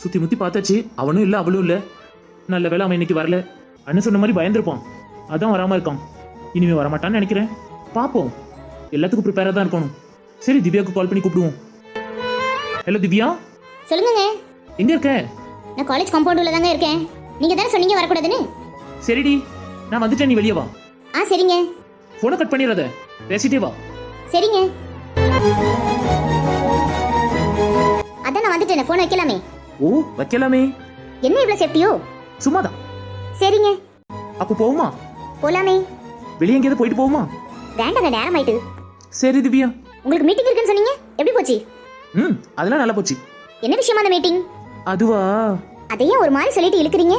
சுத்தி முத்தி பார்த்தாச்சு. அவனும் இல்ல அவளும் இல்ல. நல்ல வேளை அவன் இன்னைக்கு வரல. அண்ணன் சொன்ன மாதிரி பயந்துருப்பான். அதான் வராம இருக்கான். இனிமே வரமாட்டான்னு நினைக்கிறேன். பாப்போம். எல்லாத்துக்கும் ப்ரிப்பேரா தான் இருக்கணும். சரி திவ்யாவுக்கு கால் பண்ணி கூப்பிடுவோம். ஹலோ திவ்யா? சொல்லுங்கங்க எங்க இருக்க? நான் காலேஜ் காம்பவுண்ட் உள்ள தாங்க இருக்கேன். நீங்க தானே சொன்னீங்க வரக்கூடாதுன்னு? சரிடி. நான் வந்துட்டேன் நீ வெளியே வா. ஆ சரிங்க. போனை கட் பண்ணிடாத பேசிட்டே வா. சரிங்க. அதான் நான் வந்துட்டேன் ஃபோன் வைக்கலாமே. ஓ வைக்கலாமே. என்ன இவ்வளவு சேஃப்டியோ? சும்மாதான். சரிங்க. அப்போ போவோமா? போலாமே. வெளியே எங்கேயாவது போயிட்டு போவோமா? வேண்டாங்க நேரம் ஆயிட்டு சரி திவ்யா. உங்களுக்கு மீட்டிங் இருக்குன்னு சொன்னீங்க? எப்படி போச்சு? ம் அதெல்லாம் நல்லா போச்சு. என்ன விஷயமா அந்த மீட்டிங் அதுவா? அதையே ஒரு மாதிரி சொல்லிட்டு இழுக்கிறீங்க?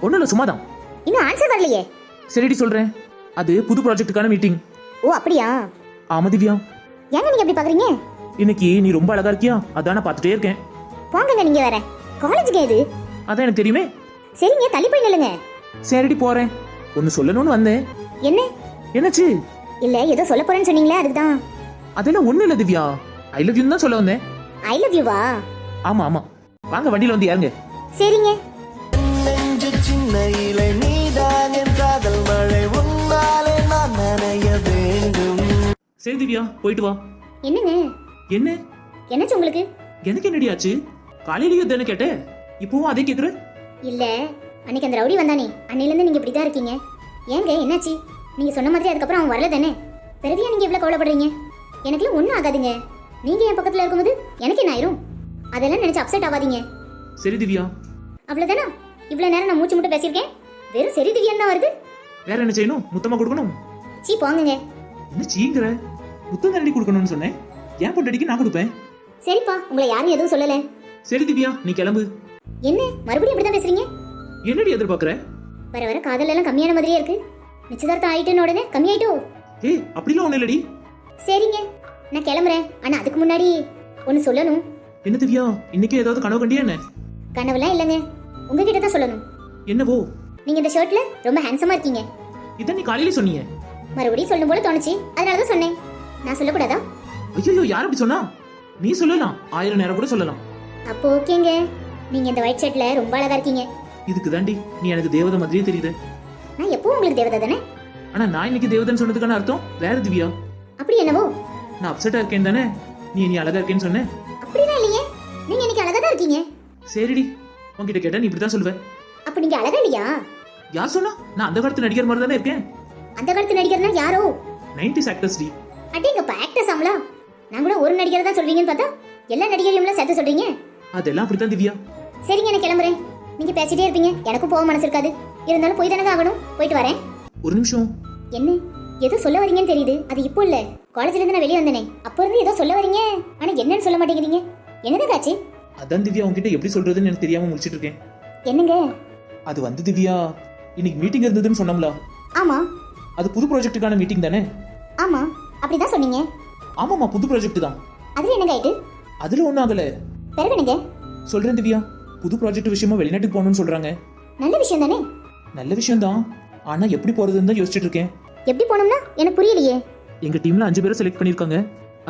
ஒன்றும் இல்லை சும்மாதான். இன்னும் ஆன்சர் வரலையே. சரிடி சொல்றேன். அது புது ப்ராஜெக்ட்டுக்கான மீட்டிங் ஓ அப்படியா? ஆமா திவ்யா. ஏங்க நீங்க அப்படி பாக்குறீங்க? இன்னைக்கு நீ ரொம்ப அழகா இருக்கியா? அதான் நான் பார்த்துட்டே இருக்கேன். போங்கங்க நீங்க வேற. காலேஜுக்கு எது அதான் எனக்கு தெரியுமே. சரிங்க தள்ளி போய் நில்லுங்க. சரிடி போறேன். ஒன்னு சொல்லணும்னு வந்தேன். என்ன? என்னாச்சு? இல்ல ஏதோ சொல்ல போறேன்னு சொன்னீங்களே அதுக்கு தான் அதெல்லாம் ஒண்ணும் இல்ல திவ்யா. ஐ லவ் யூ தான் சொல்ல வந்தேன். ஐ லவ் யூவா ஆமா ஆமா. வாங்க வண்டியில வந்து ஏறுங்க. சரிங்க. நெஞ்சு சின்ன இலை நீதான் என் காதல் மழை உன்னாலே நான் நனைய வேண்டும். சரி திவ்யா போயிட்டு வா. என்னங்க? என்ன? என்னாச்சு உங்களுக்கு? எனக்கு என்னடி ஆச்சு? காலையிலயும் தானே கேட்டேன் இப்பவும் அதே கேக்குற? இல்ல அன்னைக்கு அந்த ரவுடி வந்தானே அன்னையில இருந்து நீங்க இப்படி தான் இருக்கீங்க. ஏங்க என்னாச்சு? நீங்க சொன்ன மாதிரி அதுக்கப்புறம் அவன் வரல தானே? பிறவியா நீங்க இவ்வளவு கவலைப்படுறீங்க? எனக்குலாம் ஒன்றும் ஆகாதுங்க. நீங்க என் பக்கத்துல இருக்கும்போது எனக்கு என்ன ஆயிரும் அதெல்லாம் நினைச்சு அப்செட் ஆகாதீங்க சரி திவ்யா. அவ்வளவுதானா? இவ்வளவு நேரம் நான் மூச்சு மட்டும் பேசியிருக்கேன். வெறும் சரி திவ்யான் தான் வருது. வேற என்ன செய்யணும்? முத்தமா கொடுக்கணும்? சீ போங்கங்க. என்ன சீங்கிற? முத்தம் தரடி கொடுக்கணும்னு சொன்னேன். ஏன் பொட்டடிக்கு நான் கொடுப்பேன்? சரிப்பா உங்களை யாரும் எதுவும் சொல்லல. சரி திவ்யா நீ கிளம்பு. என்ன? மறுபடியும் இப்படி தான் பேசுறீங்க? என்னடி எதிர்பார்க்கற? வர வர காதல் எல்லாம் கம்மியான மாதிரியே இருக்கு. நிச்சயதார்த்தம் ஆயிட்டுன்னு உடனே கம்மியாயிட்டோ? ஏய் அப்படிலாம் ஒண்ணு இல்லடி. சரிங்க. நான் கிளம்புறேன். ஆனா அதுக்கு முன்னாடி ஒன்னு சொல்லணும். என்ன திவ்யா இன்னைக்கு ஏதாவது கனவு கண்டியா என்ன? கனவுலாம் இல்லைங்க. உங்ககிட்ட தான் சொல்லணும். என்னவோ? நீங்க இந்த ஷர்ட்ல ரொம்ப ஹேண்ட்ஸமா இருக்கீங்க. இதான் நீ காலையில சொன்னீங்க மறுபடியும் சொல்லணும் போல தோணுச்சு. அதனால தான் சொன்னேன். நான் சொல்லக்கூடாதா? ஐயோ யார் அப்படி சொன்னா? நீ சொல்லலாம். ஆயிரம் நேரம் கூட சொல்லலாம். அப்போ ஓகேங்க. நீங்க இந்த ஒயிட் ஷர்ட்ல ரொம்ப அழகா இருக்கீங்க. இதுக்கு தாண்டி நீ எனக்கு தேவதை மாதிரியே தெரியுது. நான் எப்பவும் உங்களுக்கு தேவதை தானே? ஆனா நான் இன்னைக்கு தேவதைன்னு சொன்னதுக்கான அர்த்தம் வேற திவ்யா அப்படி என்னவோ? நான் அப்செட்டா இருக்கேன் தானே? நீ நீ அழகா இருக்கேன்னு சொன்ன? அப்படிலாம் இல்லையே. நீங்க இன்னைக்கு அழகா தான் இருக்கீங்க. சரிடி. உன்கிட்ட கேட்டா நீ இப்படிதான் சொல்லுவ. அப்ப நீங்க அழகா இல்லையா? யார் சொன்னா? நான் அந்த காலத்து நடிகர் மாதிரி தானே இருக்கேன். அந்த காலத்து நடிகர்னா யாரோ? நைன்டிஸ் ஆக்டர்ஸ் டி. அடேங்கப்பா ஆக்டர்ஸ் ஆமலா? நான் கூட ஒரு நடிகரை தான் சொல்வீங்கன்னு பார்த்தா எல்லா நடிகரையும் சேர்த்து சொல்றீங்க. அதெல்லாம் அப்படித்தான் திவ்யா. சரிங்க நான் கிளம்புறேன். நீங்க பேசிட்டே இருப்பீங்க. எனக்கும் போக மனசு இருக்காது. இருந்தாலும் போய் தானே ஆகணும். போயிட்டு வரேன். ஒரு நிமிஷம். என்ன? ஏதோ சொல்ல வரீங்கன்னு தெரியுது. அது இப்போ இல்ல. காலேஜ்ல இருந்து நான் வெளியே வந்தேனே. அப்போ இருந்து ஏதோ சொல்ல வரீங்க. ஆனா என்னன்னு சொல்ல மாட்டேங்கிறீங்க. என்னதான் ஆச்சு? அதான் திவ்யா உன்கிட்ட எப்படி சொல்றதுன்னு எனக்கு தெரியாம முடிச்சிட்டு இருக்கேன். என்னங்க? அது வந்து திவ்யா இன்னைக்கு மீட்டிங் இருந்ததுன்னு சொன்னோம்ல. ஆமா. அது புது ப்ராஜெக்ட்டுக்கான மீட்டிங் தானே? ஆமா. அப்படிதான் சொன்னீங்க. ஆமாமா புது ப்ராஜெக்ட் தான். அதுல என்னங்க ஆயிட்டு? அதுல ஒன்றும் ஆகல. பிறகு என்னங்க சொல்றேன் திவ்யா. புது ப்ராஜெக்ட் விஷயமா வெளிநாட்டுக்கு போகணும்னு சொல்றாங்க. நல்ல விஷயம் தானே? நல்ல விஷயம் தான் ஆனா எப்படி போறதுன்னு தான் யோசிச்சுட்டு இருக்கேன். எப்படி போனோம்னா எனக்கு புரியலையே. எங்க டீம்ல அஞ்சு பேரை செலக்ட் பண்ணிருக்காங்க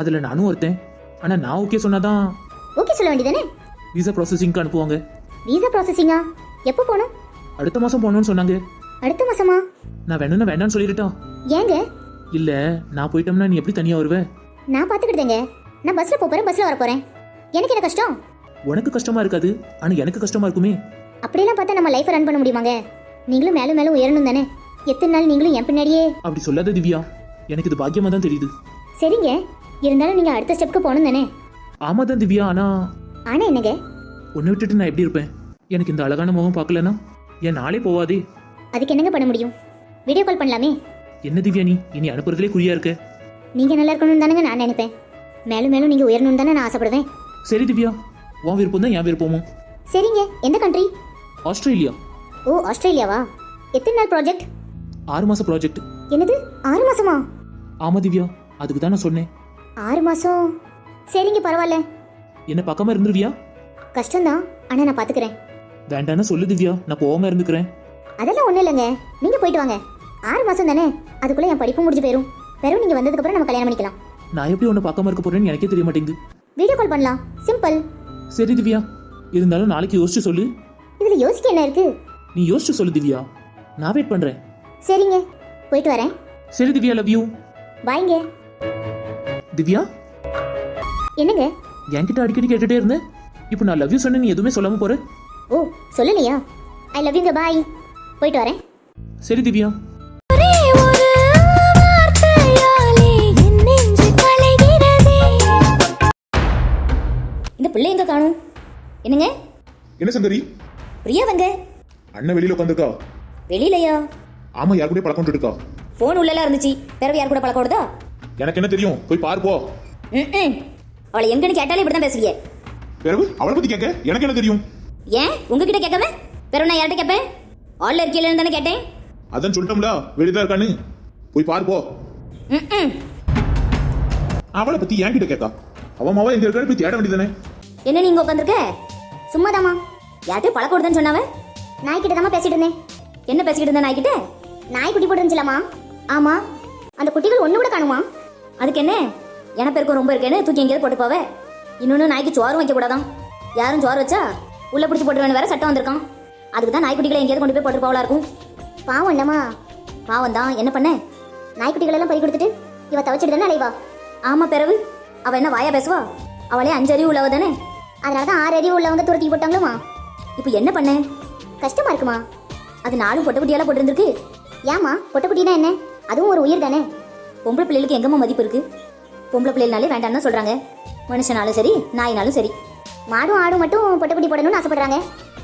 அதுல நானும் ஒருத்தன். ஆனா நான் ஓகே சொன்னாதான் ஓகே சொல்ல வேண்டியதானே? விசா ப்ராசஸிங்க்கு அனுப்புவாங்க. விசா ப்ராசஸிங்கா எப்போ போகணும்? அடுத்த மாசம் போகணும்னு சொன்னாங்க. அடுத்த மாசமா? நான் வேணும்னா வேண்டாம்னு சொல்லிட்டா ஏங்க? இல்ல நான் போயிட்டோம்னா நீ எப்படி தனியா வருவ? நான் பாத்துக்கிட்டேங்க நான் பஸ்ல போறேன் பஸ்ல வர போறேன். எனக்கு என்ன கஷ்டம்? உனக்கு கஷ்டமா இருக்காது ஆனா எனக்கு கஷ்டமா இருக்குமே. அப்படியெல்லாம் பார்த்தா நம்ம லைஃப் ரன் பண்ண முடியுமாங்க? நீங்களும் மேலும் மேலும் உயரணும் தானே? எத்தனை நாள் நீங்களும் என் பின்னாடியே? அப்படி சொல்லாத திவ்யா. எனக்கு இது பாக்கியமா தான் தெரியுது. சரிங்க. இருந்தாலும் நீங்க அடுத்த ஸ்டெப்க்கு போகணும் தானே? ஆமா தான் திவ்யா ஆனா ஆனா என்னங்க? உன்னை விட்டுட்டு நான் எப்படி இருப்பேன்? எனக்கு இந்த அழகான முகம் பார்க்கலனா என் நாளே போவாதே? அதுக்கு என்னங்க பண்ண முடியும்? வீடியோ கால் பண்ணலாமே. என்ன திவ்யா நீ? இனி அனுப்புறதுலே குறியா இருக்க? நீங்க நல்லா இருக்கணும் தானேங்க நான் நினைப்பேன். மேலும் மேலும் நீங்க உயரணும் தானே நான் ஆசைப்படுவேன். சரி திவ்யா உன் விருப்பம் தான் என் விருப்பமும். சரிங்க எந்த கண்ட்ரி ஆஸ்திரேலியா. ஓ ஆஸ்திரேலியாவா? எத்தனை நாள் ப்ராஜெக்ட் ஆறு மாச ப்ராஜெக்ட் என்னது ஆறு மாசமா? ஆமா திவ்யா அதுக்கு தான் நான் சொன்னேன். ஆறு மாசம்? சரிங்க பரவாயில்ல. என்ன பக்கமா இருந்துருவியா கஷ்டம்தான் ஆனா நான் பாத்துக்கிறேன். வேண்டான்னு சொல்லு திவ்யா நான் போகாம இருந்துக்கிறேன். அதெல்லாம் ஒண்ணும் இல்லைங்க நீங்க போயிட்டு வாங்க. ஆறு மாசம் தானே அதுக்குள்ள என் படிப்பு முடிஞ்சு போயிரும். வெறும் நீங்க வந்ததுக்கு அப்புறம் நம்ம கல்யாணம் பண்ணிக்கலாம். நான் எப்படி உன்னை பார்க்காம இருக்க போறேன்னு எனக்கே தெரிய மாட்டேங்குது. வீடியோ கால் பண்ணலாம். சிம்பிள் சரி திவ்யா இருந்தாலும் நாளைக்கு யோசிச்சு சொல்லு. இதுல யோசிக்க என்ன இருக்கு? நீ யோசிச்சு சொல்லு திவ்யா. நான் வெயிட் பண்றேன். சரிங்க. போயிட்டு வரேன். சரி திவ்யா லவ் யூ பாய்ங்க. திவ்யா? என்னங்க? என்கிட்ட அடிக்கடி கேட்டுட்டே இருந்தேன் இப்போ நான் லவ் யூ சொன்ன நீ எதுவுமே சொல்லாம போற? ஓ சொல்லலையா? ஐ லவ் யூங்க பாய் போயிட்டு வரேன். சரி திவ்யா. பிள்ளை எங்க காணும்? என்னங்க? என்ன சங்கரி? பிரியா வங்க அண்ணன் வெளியில உட்காந்துருக்கா வெளியிலயா? ஆமா யார் கூட பழக்கம் இருக்கா ஃபோன் உள்ளலாம் இருந்துச்சு. பிறகு யார் கூட பழக்கம் ஓடுதா எனக்கு என்ன தெரியும்? போய் பாரு போ. அவளை எங்கன்னு கேட்டாலே இப்படி தான் பேசுவீங்க பிறகு அவளை பத்தி கேட்க? எனக்கு என்ன தெரியும்? ஏன்? உங்ககிட்ட கேட்காம? பிறகு நான் யார்கிட்ட கேட்பேன்? ஆல்ல இருக்கீங்களேன்னு தானே கேட்டேன். அதான் சொல்லிட்டோம்ல வெளியதான் இருக்கான்னு. போய் பாரு போ. அவளை பத்தி என்கிட்ட கேட்கா. அவன் மாவா எங்க இருக்கான்னு போய் தேட வேண்டியதானே என்ன நீங்க உட்காந்துருக்க சும்மாதாமா யார்கிட்ட பழக்கம் கொடுத்தேன்னு சொன்னாவ? நாய்கிட்ட தாமா பேசிட்டு இருந்தேன். என்ன பேசிக்கிட்டு இருந்தேன் நாய்கிட்ட? நாய் குட்டி போட்டுருந்துச்சலாமா ஆமா. அந்த குட்டிகள் ஒண்ணு கூட காணுமா? அதுக்கு என்ன? எனப்பெருக்கம் ரொம்ப இருக்கேன்னு தூக்கி எங்கேயாவது போட்டு போவ? இன்னொன்று நாய்க்கு சோறும் வைக்க கூடாதான். யாரும் சோறு வச்சா உள்ள பிடிச்சி போட்டுருவேன் வேற சட்டம் வந்திருக்கான். அதுக்கு தான் நாய்க்குட்டிகளை எங்கேயாவது கொண்டு போய் போட்டு போகலாம் இருக்கும். பாவம் என்னம்மா? பாவம் தான். என்ன பண்ண? நாய்க்குட்டிகளை எல்லாம் பறி கொடுத்துட்டு இவ தவச்சிட்டு தானே அலைவா? ஆமா பிறவு. அவ என்ன வாயா பேசுவா? அவளே அஞ்சறிவு உள்ளவ தானே? அதனால தான் ஆறு அறிவு உள்ளவங்க துரத்தி போட்டாங்களுமா? இப்போ என்ன பண்ண? கஷ்டமா இருக்குமா? அது நாலும் பொட்டக்குட்டியெல்லாம் போட்டிருந்துருக்கு. ஏமா பொட்டக்குட்டினா என்ன? அதுவும் ஒரு உயிர் தானே? பொம்பளை பிள்ளைகளுக்கு எங்கம்மா மதிப்பு இருக்கு? பொம்பளை பிள்ளைனாலே வேண்டாம்னு தான் சொல்றாங்க. மனுஷனாலும் சரி நாயினாலும் சரி. மாடும் ஆடும் மட்டும் பொட்டக்குட்டி போடணும்னு ஆசைப்படுறாங்க.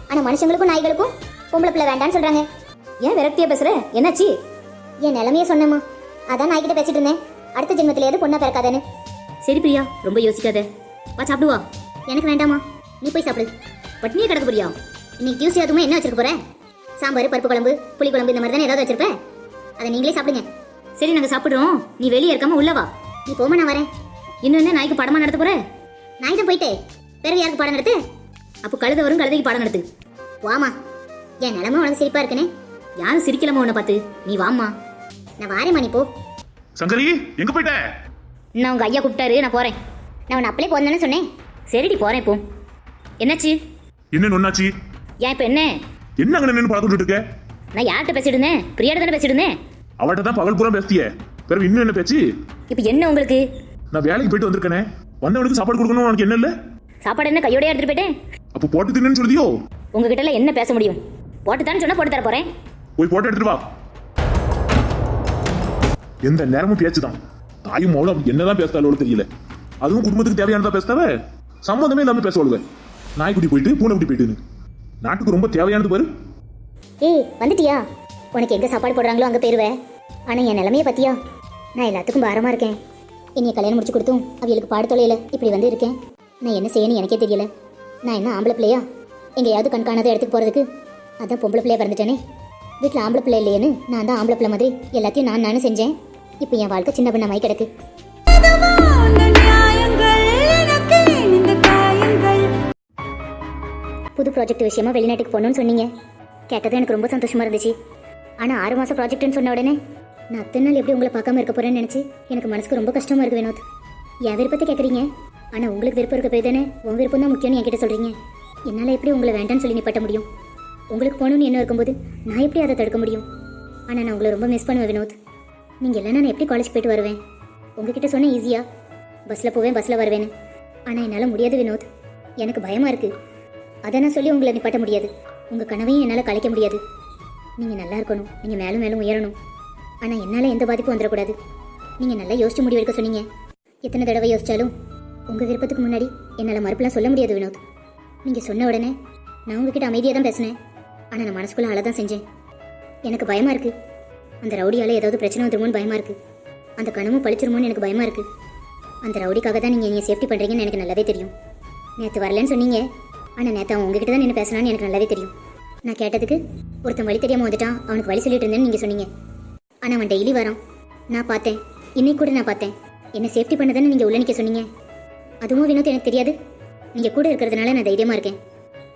ஆனா மனுஷங்களுக்கும் நாய்களுக்கும் பொம்பளை பிள்ளை வேண்டாம்னு சொல்றாங்க. ஏன் விரக்தியா பேசுற? என்னாச்சு? என் நிலைமைய சொன்னேம்மா. அதான் நாய்கிட்ட பேசிட்டு இருந்தேன். அடுத்த ஜென்மத்திலேயாவது பொண்ணா பிறக்காதேன்னு. சரி பிரியா ரொம்ப யோசிக்காத. வா சாப்பிடுவா எனக்கு வேண்டாமா நீ போய் சாப்பிடு. பட்னியே கிடக்க பிரியா இன்னைக்கு டியூஸ்டே அதுவுமே என்ன வச்சிருக்க போற? சாம்பார் பருப்பு குழம்பு புளி குழம்பு இந்த மாதிரி தானே ஏதாவது வச்சிருப்ப? அதை நீங்களே சாப்பிடுங்க. சரி நாங்க சாப்பிடுறோம். நீ வெளியே இருக்காம உள்ள வா. நீ போமா நான் வரேன். இன்னும் என்ன நாய்க்கு படமா நடத்த போற? நாய் தான் போயிட்டே பிறகு யாருக்கு பாடம் நடத்து? அப்போ கழுத வரும் கழுதைக்கு பாடம் நடத்து. வாமா என் நிலமை உனக்கு சிரிப்பா இருக்குனே. யாரும் சிரிக்கலாமா உன்னை பார்த்து? நீ வாம்மா. நான் வாரேம்மா நீ போ. சங்கரி எங்க போயிட்ட? நான் உங்க ஐயா கூப்பிட்டாரு நான் போறேன். நான் உன்னை அப்படியே போந்தேன்னு சொன்னேன். சரிடி போறேன் இப்போ என்னாச்சு? என்ன நொன்னாச்சு? ஏன் இப்போ என்ன? என்ன அங்க நின்று பழக்கம் இருக்க? நான் யார்கிட்ட பேசிட்டு இருந்தேன் பிரியாட தானே பேசிட்டு இருந்தேன் அவள்கிட்ட தான் பகல் பூரா பேசிய பிறகு இன்னும் என்ன பேச்சு? இப்போ என்ன உங்களுக்கு? நான் வேலைக்கு போயிட்டு வந்திருக்கேனே. வந்தவனுக்கு சாப்பாடு கொடுக்கணும் உனக்கு என்ன இல்ல? சாப்பாடு என்ன கையோடய எடுத்துட்டு போயிட்டேன்? அப்போ போட்டு தின்னு சொல்லுதியோ? உங்ககிட்ட எல்லாம் என்ன பேச முடியும்? போட்டு தானே சொன்னா போட்டு தர போறேன். போய் போட்டோ எடுத்துட்டு வா. எந்த நேரமும் பேச்சு தான் தாயும் மௌலம் என்னதான் பேசுறாளோ தெரியல. அதுவும் குடும்பத்துக்கு தேவையானதா பேசுதாவ? சம்மந்தமே இல்லாம பேசுவாளுவ நாய்க்குட்டி போயிட்டு பூனைக்குட்டி போயிட்டுன்னு. நாட்டுக்கு ரொம்ப தேவையானது பாரு. ஏய் வந்துட்டியா? உனக்கு எங்க சாப்பாடு போடுறாங்களோ அங்கே போயிடுவேன் ஆனா என் நிலமையை பற்றியா நான் எல்லாத்துக்கும் பாரமா இருக்கேன். என்னைய கல்யாணம் முடிச்சு கொடுத்தும். அவங்களுக்கு பாடு தொலையில. இப்படி வந்து இருக்கேன். நான் என்ன செய்யணும் எனக்கே தெரியல. நான் என்ன ஆம்பளை பிள்ளையா? எங்கேயாவது கண்காணாத இடத்துக்கு போறதுக்கு. அதான் பொம்பளை பிள்ளையா பிறந்துட்டேனே. வீட்டில் ஆம்பளை பிள்ளை இல்லையேன்னு நான் தான் ஆம்பளை பிள்ளை மாதிரி எல்லாத்தையும் நான் நானும் செஞ்சேன். இப்போ என் வாழ்க்கை சின்ன பின்னமாய் கிடக்கு. புது ப்ராஜெக்ட் விஷயமா வெளிநாட்டுக்கு போகணும்னு சொன்னீங்க. கேட்டது எனக்கு ரொம்ப சந்தோஷமா இருந்துச்சு. ஆனால் ஆறு மாதம் ப்ராஜெக்ட்னு சொன்ன உடனே நான் அத்தனை நாள் எப்படி உங்களை பார்க்காம இருக்க போறேன்னு நினச்சி எனக்கு மனசுக்கு ரொம்ப கஷ்டமா இருக்கு வினோத். என் விருப்பத்தை கேட்குறீங்க ஆனால் உங்களுக்கு விருப்பம் இருக்க போய் தானே உன் விருப்பம் தான் முக்கியம்னு என்கிட்ட சொல்கிறீங்க என்னால் எப்படி உங்களை வேண்டாம்னு சொல்லி நிப்பாட்ட முடியும்? உங்களுக்கு போகணும்னு என்ன இருக்கும்போது நான் எப்படி அதை தடுக்க முடியும்? ஆனால் நான் உங்களை ரொம்ப மிஸ் பண்ணுவேன் வினோத். நீங்கள் இல்லைன்னா நான் எப்படி காலேஜ் போயிட்டு வருவேன்? உங்ககிட்ட சொன்னேன் ஈஸியாக பஸ்ஸில் போவேன் பஸ்ஸில் வருவேன்னு. ஆனால் என்னால் முடியாது வினோத். எனக்கு பயமாக இருக்குது அதை நான் சொல்லி உங்களை நிப்பாட்ட முடியாது? உங்கள் கனவையும் என்னால் கலைக்க முடியாது. நீங்கள் நல்லா இருக்கணும். நீங்கள் மேலும் மேலும் உயரணும். ஆனால் என்னால் எந்த பாதிப்பும் வந்துடக்கூடாது. நீங்கள் நல்லா யோசிச்சு முடிவு எடுக்க சொன்னீங்க. எத்தனை தடவை யோசிச்சாலும் உங்கள் விருப்பத்துக்கு முன்னாடி என்னால் மறுப்பெல்லாம் சொல்ல முடியாது வினோத். நீங்கள் சொன்ன உடனே நான் உங்ககிட்ட அமைதியாக தான் பேசினேன். ஆனால் நான் மனசுக்குள்ள அழ தான் செஞ்சேன். எனக்கு பயமாக இருக்குது அந்த ரவுடியால் ஏதாவது பிரச்சனை வந்துருமோன்னு பயமாக இருக்குது அந்த கனவும் பழிச்சிருமோன்னு எனக்கு பயமாக இருக்குது அந்த ரவுடிக்காக தான் நீங்கள் என்னை சேஃப்டி பண்ணுறீங்கன்னு எனக்கு நல்லாவே தெரியும். நேற்று வரலன்னு சொன்னீங்க. ஆனால் நேற்று அவன் உங்ககிட்ட தான் நின்று பேசினான்னு எனக்கு நல்லாவே தெரியும். நான் கேட்டதுக்கு ஒருத்தன் வழி தெரியாமல் வந்துட்டான் அவனுக்கு வழி சொல்லிட்டு இருந்தேன்னு நீங்கள் சொன்னீங்க. ஆனால் அவன் டெய்லி வரான். நான் பார்த்தேன். இன்னைக்கு கூட நான் பார்த்தேன். என்ன சேஃப்டி பண்ணதானே நீங்கள் உள்ள நிற்க சொன்னீங்க. அதுவும் வினோத் எனக்கு தெரியாது. நீங்கள் கூட இருக்கிறதுனால நான் தைரியமாக இருக்கேன்.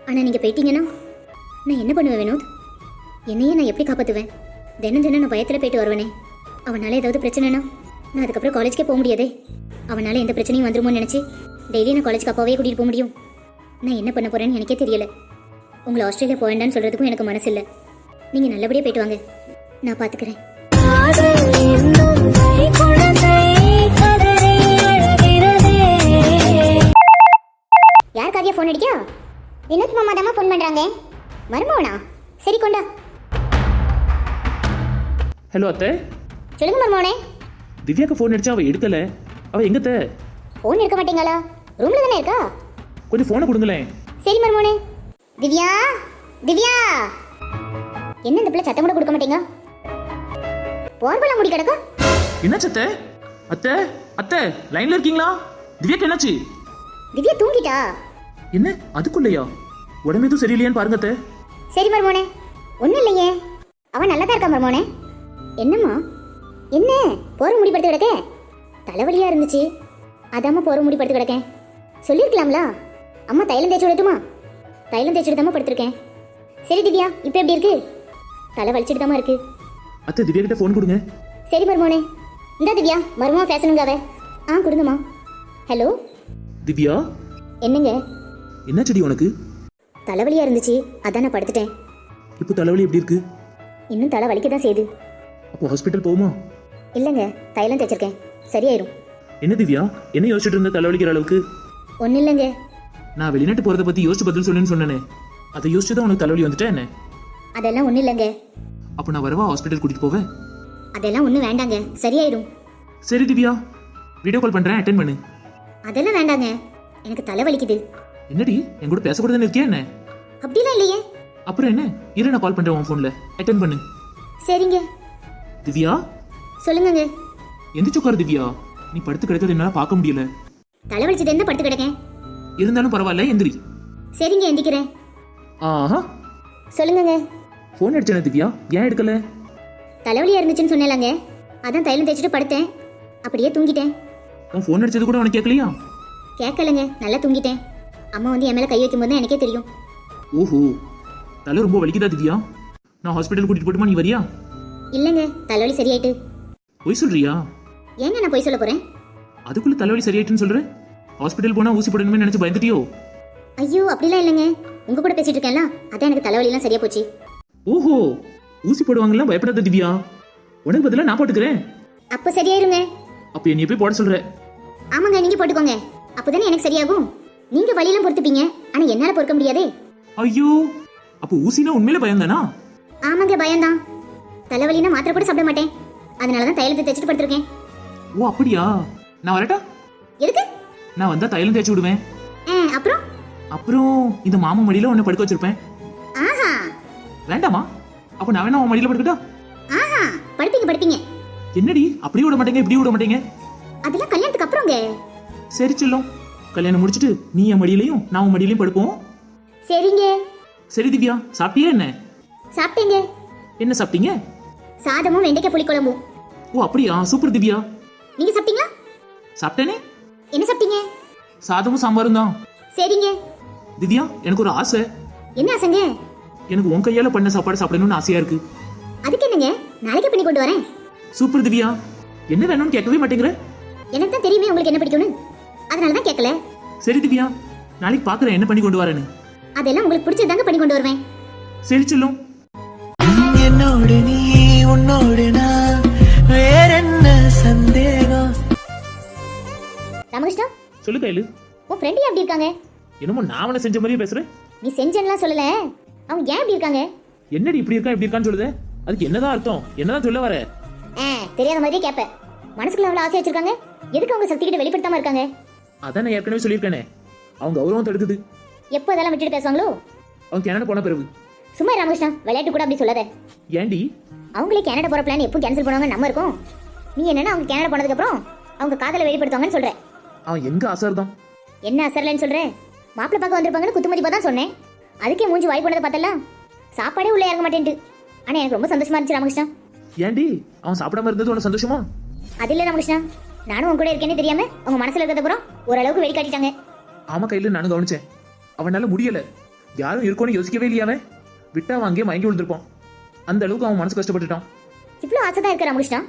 ஆனால் நீங்கள் போயிட்டீங்கன்னா நான் என்ன பண்ணுவேன் வினோத்? என்னையே நான் எப்படி காப்பாற்றுவேன் தினம் தினம் நான் பயத்தில் போயிட்டு வருவேனே. அவனால் ஏதாவது பிரச்சனைனா நான் அதுக்கப்புறம் காலேஜ்க்கே போக முடியாதே. அவனால் எந்த பிரச்சனையும் வந்துருமோன்னு நினச்சி டெய்லி நான் காலேஜ்க்கு அப்பாவே கூட்டிகிட்டு போக முடியும். நான் என்ன பண்ண போறேன்னு எனக்கே தெரியல. உங்களை ஆஸ்திரேலியா போக வேண்டாம்னு சொல்றதுக்கும் எனக்கு மனசு இல்லை நீங்க நல்லபடியா போயிட்டு வாங்க. நான் பாத்துக்கிறேன். யார் காவியா ஃபோன் அடிக்கா? வினோத் மாமா தான் ஃபோன் பண்றாங்க. மருமவனா சரி கொண்டா. ஹலோ அத்தை. சொல்லுங்க மருமவனே திவ்யாக்கு ஃபோன் அடிச்சா அவ எடுக்கல. அவ எங்கத்த? ஃபோன் எடுக்க மாட்டீங்களா? ரூம்ல தானே இருக்கா? கொஞ்சம் ஃபோனை கொடுங்களேன். சரி மருமவனே திவ்யா திவ்யா. என்ன இந்த பிள்ளை சத்தம் கூட கொடுக்க மாட்டீங்க? போர்பல முடி கிடக்கா. என்னாச்சு அத்தை? அத்தை அத்தை லைன்ல இருக்கீங்களா? திவ்யாக்கு என்னாச்சு? திவ்யா தூங்கிட்டா? என்ன? அதுக்குள்ளயா? உடம்பு எதுவும் சரியில்லையான்னு பாருங்க அத்தை. சரி மருமோனே. ஒன்றும் இல்லையே. அவன் நல்லா தான் இருக்கா மருமோனே. என்னம்மா? என்ன? போற முடி படுத்து கிடக்க? தலைவலியா இருந்துச்சு. அதாம்மா போற முடி படுத்து கிடக்கேன். சொல்லியிருக்கலாம்ல? அம்மா தைலம் தேய்ச்சி விடட்டுமா தைலம் தேய்ச்சி விடாம படுத்திருக்கேன். சரி திவ்யா இப்போ எப்படி இருக்கு? தலை வலிச்சுட்டு இருக்கு. அத்தை திவ்யா கிட்ட ஃபோன் கொடுங்க. சரி மருமோனே. இந்தா திவ்யா மருமா பேசணுங்க அவ ஆ கொடுங்கம்மா. ஹலோ? திவ்யா? என்னங்க? என்னாச்சடி உனக்கு? தலைவலியா இருந்துச்சு. அதான் நான் படுத்துட்டேன். இப்போ தலைவலி எப்படி இருக்கு? இன்னும் தலை வலிக்க தான் செய்யுது. அப்போ ஹாஸ்பிட்டல் போகுமா இல்லைங்க தைலம் தேய்ச்சிருக்கேன். சரியாயிரும். என்ன திவ்யா? என்ன யோசிச்சுட்டு இருந்த தலைவலிக்கிற அளவுக்கு? ஒன்றும் இல்லைங்க. நான் வெளிநாட்டு போறத பத்தி யோசிச்சு பதில் சொல்லுன்னு சொன்னேனே. அதை யோசிச்சு தான் உனக்கு தலைவலி வந்துட்டா என்ன? அதெல்லாம் ஒன்றும் இல்லைங்க. அப்போ நான் வரவா ஹாஸ்பிட்டல் கூட்டிட்டு போவேன்? அதெல்லாம் ஒன்றும் வேண்டாங்க. சரியாயிடும் சரி திவ்யா. வீடியோ கால் பண்றேன் அட்டென்ட் பண்ணு. அதெல்லாம் வேண்டாங்க. எனக்கு தலை வலிக்குது என்னடி? என் கூட பேசக்கூடாதுன்னு இருக்கியா என்ன? அப்படிலாம் இல்லையே. அப்புறம் என்ன? இரு நான் கால் பண்றேன் உன் ஃபோன்ல அட்டென்ட் பண்ணு. சரிங்க. திவ்யா? சொல்லுங்கங்க. எந்திரிச்சு உட்காரு திவ்யா. நீ படுத்து கிடக்கிறது என்னால பார்க்க முடியல. தலை வலிச்சது என்ன படுத்து கிடக்கேன்? இருந்தாலும் பரவாயில்ல எந்திரி. சரிங்க எந்திக்கிறேன். ஆஹா. சொல்லுங்கங்க. ஃபோன் அடிச்சேனே திவ்யா. ஏன் எடுக்கல? தலைவலியா இருந்துச்சுன்னு சொன்னேன்லங்க அதான் தைலம் தேய்ச்சிட்டு படுத்தேன். அப்படியே தூங்கிட்டேன். உன் ஃபோன் அடிச்சது கூட உனக்கு கேட்கலையா? கேட்கலங்க. நல்லா தூங்கிட்டேன். அம்மா வந்து என் மேலே கை வைக்கும்போது தான் எனக்கே தெரியும். ஓஹோ. தலை ரொம்ப வலிக்குதா திவ்யா? நான் ஹாஸ்பிட்டல் கூட்டிட்டு போட்டுமா நீ வரியா? இல்லைங்க தலைவலி சரியாயிட்டு. பொய் சொல்றியா? ஏங்க நான் போய் சொல்ல போறேன்? அதுக்குள்ள தலைவலி சரியாயிட்டுன்னு சொல்ற? ஹாஸ்பிட்டல் போனா ஊசி போடணுமே நினைச்சு பயந்துட்டியோ? ஐயோ அப்படிலாம் இல்லைங்க. உங்க கூட பேசிட்டு இருக்கேன்ல அதான் எனக்கு தலைவலிலாம் சரியா போச்சு. ஓஹோ ஊசி போடுவாங்கலாம் பயப்படாத திவ்யா. உனக்கு பதிலா நான் போட்டுக்கிறேன். அப்போ சரியாயிருங்க. அப்ப என்னைய போய் போட சொல்ற. ஆமாங்க நீங்க போட்டுக்கோங்க. அப்போதானே எனக்கு சரியாகும். நீங்க வழியெல்லாம் பொறுத்துப்பீங்க ஆனா என்னால பொறுக்க முடியாதே. ஐயோ அப்ப ஊசினா உண்மையில பயந்தானா? ஆமாங்க பயம்தான். தலைவலினா மாத்திரை கூட சாப்பிட மாட்டேன். அதனால தான் தைலத்தை தேய்ச்சிட்டு படுத்திருக்கேன். ஓ அப்படியா? நான் வரட்டா? எதுக்கு? நான் வந்தா தைலம் தேய்ச்சி விடுவேன். அப்புறம்? அப்புறம் இந்த மாமா மடியில உன்னை படுக்க வச்சிருப்பேன். ஆஹா. வேண்டாமா? அப்ப நான் வேணா உன் மடியில படுக்கட்டா? ஆஹா படுப்பீங்க படுப்பீங்க. என்னடி அப்படி விட மாட்டேங்க இப்படி விட மாட்டேங்க? அதெல்லாம் கல்யாணத்துக்கு அப்புறங்க சரி செல்லம். கல்யாணம் முடிச்சிட்டு நீ என் மடியிலையும் நான் உன் மடியிலையும் படுப்போம். சரிங்க. சரி திவ்யா சாப்பிட்டியா என்ன? சாப்பிட்டேங்க. என்ன சாப்பிட்டீங்க? சாதமும் வெண்டைக்காய் புளிக்குழம்பும். ஓ அப்படியா? சூப்பர் திவ்யா. நீங்க சாப்பிட்டீங்களா? சாப்பிட்டேனே? என்ன சாப்பிட்டீங்க? சாதமும் சாம்பாரும் தான். சரிங்க. திவ்யா எனக்கு ஒரு ஆசை. என்ன ஆசைங்க? எனக்கு உன் கையால பண்ண சாப்பாடு சாப்பிடணும்னு ஆசையா இருக்கு. அதுக்கு என்னங்க? நாளைக்கே பண்ணி கொண்டு வரேன். சூப்பர் திவ்யா. என்ன வேணும்னு கேட்கவே மாட்டேங்கிற? எனக்கு தான் தெரியுமே உங்களுக்கு என்ன பிடிக்கும்னு. அதனால தான் கேட்கல. சரி திவ்யா நாளைக்கு பாக்குறேன் என்ன பண்ணி கொண்டு வரேன்னு. அதெல்லாம் உங்களுக்கு பிடிச்சதாங்க பண்ணி கொண்டு வருவேன். சரி செல்லும். என்னோடு நீ உன்னோடு நான் ராமகிருஷ்ணா? சொல்லு கையில உன் ஃப்ரெண்டு எப்படி இருக்காங்க? என்னமோ நான் அவனை செஞ்ச மாதிரியே பேசுறேன். நீ செஞ்சன்லாம் சொல்லல. அவங்க ஏன் இப்படி இருக்காங்க? என்னடி இப்படி இருக்கா இப்படி இருக்கான்னு சொல்லுதே? அதுக்கு என்னதான் அர்த்தம்? என்னதான் சொல்ல வர? தெரியாத மாதிரியே கேட்பேன் மனசுக்குள்ள அவ்வளோ ஆசை வச்சிருக்காங்க? எதுக்கு அவங்க சக்தி கிட்ட வெளிப்படுத்தாம இருக்காங்க? அதான் நான் ஏற்கனவே சொல்லியிருக்கேனே. அவங்க கௌரவம் தடுக்குது. எப்போ அதெல்லாம் விட்டுட்டு பேசுவாங்களோ? அவங்க கனடா போன பிறகு. சும்மா ராமகிருஷ்ணா விளையாட்டு கூட அப்படி சொல்லாத. ஏண்டி அவங்களே கனடா போற பிளான் எப்போ கேன்சல் பண்ணுவாங்க நம்ம இருக்கோம். நீ என்னன்னா அவங்க கனடா போனதுக்கு அப்புறம் அவங்க காதலை வெளிப்படுத்துவாங்கன்னு சொல்ற. அவன் எங்க அசர் தான் என்ன அசரலன்னு சொல்ற? மாப்பிள்ளை பார்க்க வந்திருப்பாங்கன்னு குத்துமதிப்பா தான் சொன்னேன். அதுக்கே மூஞ்சி வாய் போனதை பார்த்தல? சாப்பாடே உள்ள இறங்க மாட்டேன்ட்டு. ஆனா எனக்கு ரொம்ப சந்தோஷமா இருந்துச்சு ராமகிருஷ்ணா. ஏண்டி அவன் சாப்பிடாம இருந்தது உனக்கு சந்தோஷமா? அது இல்ல ராமகிருஷ்ணா. நானும் உங்க கூட இருக்கேன்னு தெரியாம அவங்க மனசுல இருக்கிறத அப்புறம் ஓரளவுக்கு வெளிக்காட்டிட்டாங்க. ஆமா கையில நானும் கவனிச்சேன். அவனால முடியல. யாரும் இருக்கோன்னு யோசிக்கவே இல்லையா அவன். விட்டா அவன் அங்கேயே மயங்கி விழுந்திருப்பான். அந்த அளவுக்கு அவன் மனசு கஷ்டப்பட்டுட்டான். இவ்வளோ ஆசை தான் இருக்கு ராமகிருஷ்ணா?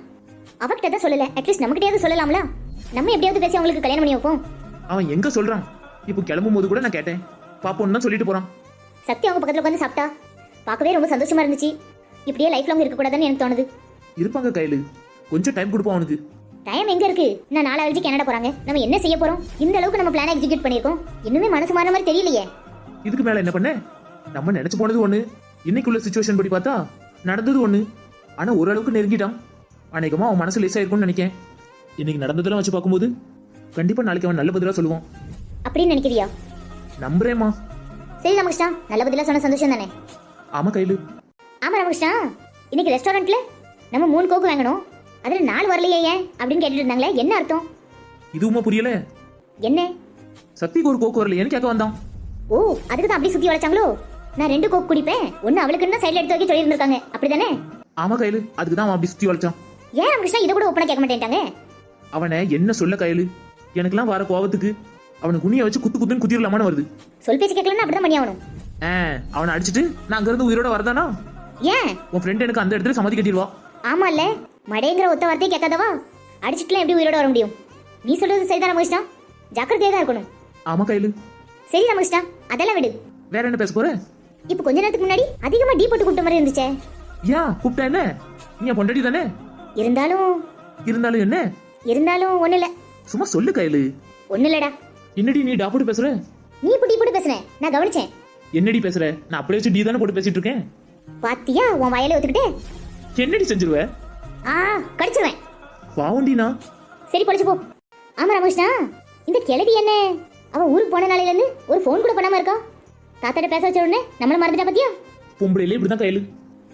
அவகிட்ட தான் சொல்லல? அட்லீஸ்ட் நம்மகிட்டயாவது சொல்லலாம்ல? நம்ம எப்படியாவது பேசி அவங்களுக்கு கல்யாணம் பண்ணி வைப்போம். அவன் எங்க சொல்றான்? இப்போ கிளம்பும் போது கூட நான் கேட்டேன். பாப்போம்னு தான் சொல்லிட்டு போறான். சக்தி அவங்க பக்கத்துல உட்காந்து சாப்பிட்டா? பார்க்கவே ரொம்ப சந்தோஷமா இருந்துச்சு. இப்படியே லைஃப் லாங் இருக்கக்கூடாதுன்னு எனக்கு தோணுது. இருப்பாங்க கையில. கொஞ்சம் டைம் கொடுப்போம் அவனுக்கு. டைம் எங்க இருக்கு? நான் நாளை கழிச்சு கனடா போறாங்க? நம்ம என்ன செய்ய போறோம்? இந்த அளவுக்கு நம்ம பிளான் எக்ஸிக்யூட் பண்ணிருக்கோம் இன்னுமே மனசு மாற மாதிரி தெரியலையே. இதுக்கு மேல என்ன பண்ண? நம்ம நினைச்சு போனது ஒண்ணு. இன்னைக்குள்ள சுச்சுவேஷன் படி பார்த்தா நடந்தது ஒண்ணு. ஆனா ஓரளவுக்கு நெருங்கிட்டான். அநேகமா அவன் மனசு லேசா இருக்கும்னு நினைக்கேன். இன்னைக்கு நடந்ததெல்லாம் வச்சு பார்க்கும்போது கண்டிப்பா நாளைக்கு அவன் நல்ல பதிலா சொல்லுவான். அப்படின்னு நினைக்கிறியா? நம்புறேம்மா. சரி ராமகிருஷ்ணா நல்ல பதிலா சொன்ன சந்தோஷம் தானே? ஆமா கையில. ஆமா ராமகிருஷ்ணா இன்னைக்கு ரெஸ்டாரண்ட்ல நம்ம மூணு கோக்கு வாங்கணும். அதுல நாலு வரலையே ஏன்? அப்படின்னு கேட்டுட்டு இருந்தாங்களே என்ன அர்த்தம்? இதுவுமா புரியல. என்ன? சக்திக்கு ஒரு கோக்கு வரலையேன்னு கேட்க வந்தான். ஓ அதுக்கு தான் அப்படி சுத்தி வளைச்சாங்களோ? நான் ரெண்டு கோக் குடிப்பேன் ஒன்னு அவளுக்குன்னு சைடுல எடுத்து வைக்க சொல்லியிருந்திருக்காங்க. அப்படிதானே? ஆமா கையில. அதுக்கு தான் அவன் அப்படி சுத்தி வளைச்சான். ஏன் ராமகிருஷ்ணா இதை கூட ஒப்பனை கேட்க மாட்டேன்ட்டாங்க? அவனை என்ன சொல்ல கையில? எனக்கெல்லாம் வர கோவத்துக்கு அவனை குனிய வச்சு குத்து குத்துன்னு குத்திரலாமான்னு வருது. சொல் பேச்சு கேட்கலன்னா அப்படிதான் பண்ணி ஆகணும். ஆ, அவனை அடிச்சிட்டு நான் அங்கிருந்து உயிரோட வரதானா? ஏன்? உன் ஃப்ரெண்ட் எனக்கு அந்த இடத்துல சம்மதி கட்டிடுவா. ஆமா இல்ல மடைங்கிற ஒத்த வார்த்தையை கேட்காதவா? அடிச்சுட்டுலாம் எப்படி உயிரோட வர முடியும்? நீ சொல்றது சரிதான் ராமகிருஷ்ணா ஜாக்கிரதையா தான் இருக்கணும். ஆமா கையில. சரி ராமகிருஷ்ணா அதெல்லாம் விடு. வேற என்ன பேச போற? இப்போ கொஞ்ச நேரத்துக்கு முன்னாடி அதிகமா டீ போட்டு கூப்பிட்ட மாதிரி இருந்துச்சே. ஏன் கூப்பிட்டா என்ன? நீ என் பொண்டாட்டி தானே? இருந்தாலும் இருந்தாலும் என்ன? இருந்தாலும் ஒண்ணு இல்ல சும்மா சொல்லு கையில. ஒண்ணு இல்லடா என்னடி நீ டா போட்டு பேசுற? நீ இப்போ டீ போட்டு பேசுன? நான் கவனிச்சேன். என்னடி பேசுற? நான் அப்படியே வச்சு டீ தானே போட்டு பேசிட்டு இருக்கேன். பாத்தியா? உன் வயலை ஒத்துக்கிட்டே? என்னடி செஞ்சிருவ? ஆ கடிச்சிருவேன். பாவண்டினா சரி பொழிச்சு போ. ஆமா ராமகிருஷ்ணா இந்த கிழவி என்ன? அவ ஊருக்கு போன நாளையில இருந்து ஒரு ஃபோன் கூட பண்ணாம இருக்கா? தாத்தாட்ட பேச வச்ச உடனே நம்மள மறந்துட்டா பாத்தியா? பொம்பளையிலே இப்படிதான் கையில.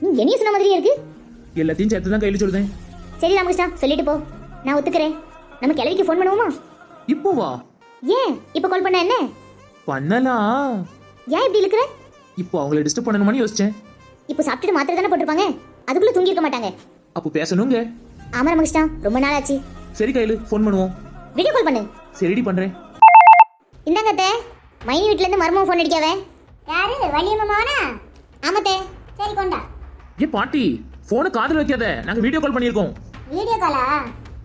நீ என்னைய சொன்ன மாதிரியே இருக்கு. எல்லாத்தையும் சேர்த்து தான் கையில சொல்லுதேன் சரி ராமகிருஷ்ணா சொல்லிட்டு போ. நான் ஒத்துக்கிறேன். நம்ம கிழவிக்கு ஃபோன் பண்ணுவோமா? இப்போ வா ஏன்? இப்போ கால் பண்ண என்ன? பண்ணலாம் ஏன் இப்படி இருக்கிற இப்போ அவங்கள டிஸ்டர்ப் பண்ணணுமான்னு யோசிச்சேன். இப்போ சாப்பிட்டுட்டு மாத்திரை தானே போட்டிருப்பாங்க? அதுக்குள்ள தூங்கி இருக்க மாட்டாங்க. அப்போ பேசணுங்க. ஆமா ராமகிருஷ்ணா ரொம்ப நாள் ஆச்சு. சரி கையில ஃபோன் பண்ணுவோம். வீடியோ கால் பண்ணு. சரிடி பண்றேன். இந்தாங்க அத்தை. மைனி வீட்ல இருந்து மருமகம் ஃபோன் அடிக்காவே யாரு? வள்ளியம்மாவானா ஆமாத்தே சரி கொண்டா. ஏ பாட்டி போனை காதுல வைக்காத. நாங்க வீடியோ கால் பண்ணியிருக்கோம். வீடியோ காலா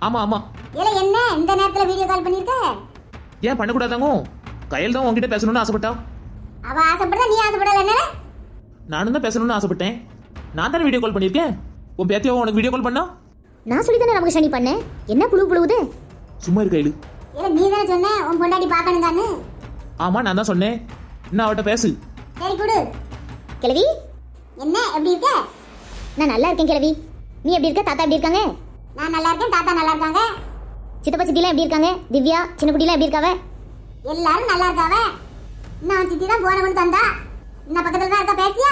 ஆமா ஆமா. இல்ல என்ன? இந்த நேரத்துல வீடியோ கால் பண்ணிருக்க? ஏன் பண்ணக்கூடாதாங்க? கையில் தான் உங்ககிட்ட பேசணும்னு ஆசைப்பட்டா? அவ ஆசைப்படுறா நீ ஆசைப்படல என்ன நானும் தான் பேசணும்னு ஆசைப்பட்டேன். நான் தானே வீடியோ கால் பண்ணியிருக்கேன் உன் பேத்தியாவும் உனக்கு வீடியோ கால் பண்ணா? நான் சொல்லி தானே ராமகிருஷ்ணா நீ பண்ண. என்ன புழு புழுவுது? சும்மா இரு கையில். இல்ல நீ தானே சொன்ன உன் பொண்டாட்டி பார்க்கணும் தானே ஆமா நான் தான் சொன்னேன். இன்னும் அவட்ட பேசு. சரி கொடு. கிழவி? என்ன எப்படி இருக்க? நான் நல்லா இருக்கேன் கிழவி. நீ எப்படி இருக்க? தாத்தா எப்படி இருக்காங்க? நான் நல்லா இருக்கேன் தாத்தா நல்லா இருக்காங்க. சித்தப்பா சித்திலாம் எப்படி இருக்காங்க? திவ்யா சின்ன குட்டிலாம் எப்படி இருக்காவ? எல்லாரும் நல்லா இருக்காவ. நான் சித்தி தான் போன கொண்டு தந்தா. இன்ன பக்கத்துல தான் இருக்கா பேசியா?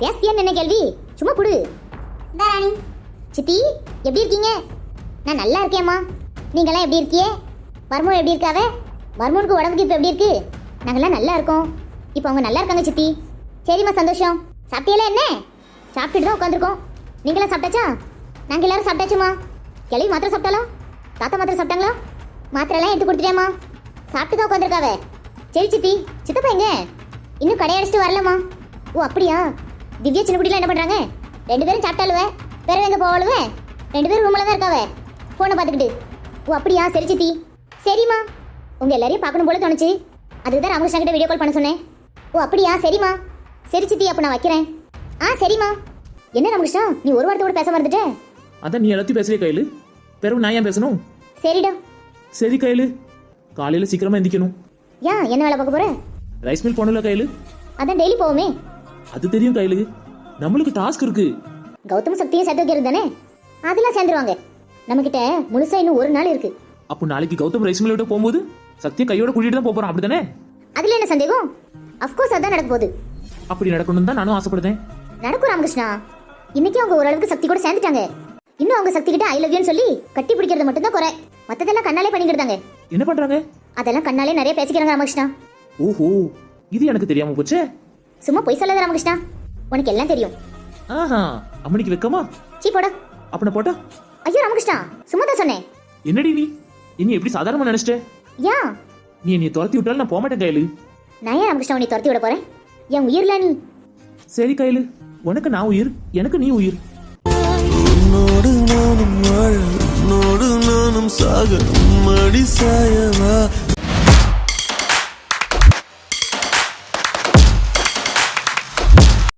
பேசியான்னு என்ன கேள்வி? சும்மா குடு இந்த ராணி. சித்தி எப்படி இருக்கீங்க? நான் நல்லா இருக்கேம்மா. நீங்களாம் எப்படி இருக்கியே? மர்மம் எப்படி இருக்காவ? மர்மனுக்கு உடம்புக்கு இப்போ எப்படி இருக்கு? நாங்கெல்லாம் நல்லா இருக்கோம். இப்போ அவங்க நல்லா இருக்காங்க சித்தி. சரிம்மா சந்தோஷம். சாப்பிட்டீங்களா என்ன? சாப்பிட்டுட்டு தான் உட்காந்துருக்கோம் நீங்களாம் சாப்பிட்டாச்சா? நாங்கள் எல்லாரும் சாப்பிட்டாச்சுமா. கிளவி மாத்திரை சாப்பிட்டாலும் தாத்தா மாத்திரை சாப்பிட்டாங்களா? மாத்திரைலாம் எடுத்து கொடுத்துட்டேம்மா. சாப்பிட்டு தான் உட்காந்துருக்காவ சரி சித்தி. சித்தப்பா எங்க? இன்னும் கடையடிச்சிட்டு வரலம்மா. ஓ அப்படியா? திவ்யா சின்ன குட்டிலாம் என்ன பண்ணுறாங்க ரெண்டு பேரும் சாப்பிட்டாலுவே வேற எங்கே போவாளுவே? ரெண்டு பேரும் ரூமில் தான் இருக்காவே. ஃபோனை பார்த்துக்கிட்டு. ஓ அப்படியா? சரி சித்தி. சரிம்மா. உங்கள் எல்லாரையும் பார்க்கணும் போல தோணுச்சு. அதுக்கு தான் ராமகிருஷ்ணா கிட்ட வீடியோ கால் பண்ண சொன்னேன். ஓ அப்படியா? சரிம்மா. சரி சித்தி அப்போ நான் வைக்கிறேன். ஆ சரிம்மா. என்ன ராமகிருஷ்ணா? நீ ஒரு வார்த்தை கூட பேச மறந்துட்டேன் அதான் நீ எல்லாத்தையும் பேசுறிய கையில். பிறகு நான் ஏன் பேசணும்? சரிடா. சரி கையில். காலையில் சீக்கிரமா எந்திக்கணும். ஏன் என்ன வேலை பார்க்க போற? ரைஸ் மில் போனல கையில்? அதான் டெய்லி போவோமே. அது தெரியும் கையில். நம்மளுக்கு டாஸ்க் இருக்கு. கௌதம சக்தியும் சேர்த்து வைக்கிறது தானே? அதெல்லாம் சேர்ந்துருவாங்க. நம்மக்கிட்ட முழுசா இன்னும் ஒரு நாள் இருக்கு. அப்போ நாளைக்கு கௌதம் ரைஸ் மில் விட்டு போகும்போது சத்தியம் கையோட கூட்டிட்டு தான் போறோம் அப்படிதானே அதுல என்ன சந்தேகம்? அஃப்கோர்ஸ் அதான் நடக்க போகுது. அப்படி நடக்கணும் தான் நானும் ஆசைப்படுதேன் நடக்கும் ராமகிருஷ்ணா. இன்னைக்கு அவங்க ஓரளவுக்கு சக்தி கூட சேர்ந்துட்டாங்க. இன்னும் அவங்க சக்தி கிட்ட ஐ லவ் யூன்னு சொல்லி கட்டி பிடிக்கிறது மட்டும்தான் குறை. மத்ததெல்லாம் கண்ணாலே பண்ணிக்கிட்டாங்க என்ன பண்றாங்க? அதெல்லாம் கண்ணாலே நிறைய பேசிக்கிறாங்க ராமகிருஷ்ணா. ஓஹோ இது எனக்கு தெரியாம போச்சே. சும்மா பொய் சொல்லாத ராமகிருஷ்ணா. உனக்கு எல்லாம் தெரியும். ஆஹா அம்மனிக்கு வைக்கமா? சீ போடா. அப்பன போட்டா? ஐயோ ராமகிருஷ்ணா சும்மா தான் சொன்னேன். என்னடி நீ? இனி எப்படி சாதாரணமா நினைச்சிட்ட? ஏன் நீ என்னை துரத்தி விட்டாலும் நான் போக மாட்டேன் கையில. நான் ஏன் ராமகிருஷ்ணா உன்னை துரத்தி விட போறேன்? என் உயிர்ல நீ. சரி கையில. உனக்கு நான் உயிர் எனக்கு நீ உயிர். உன்னோடு நானும் வாழ உன்னோடு நானும் சாக மடி சாயவா?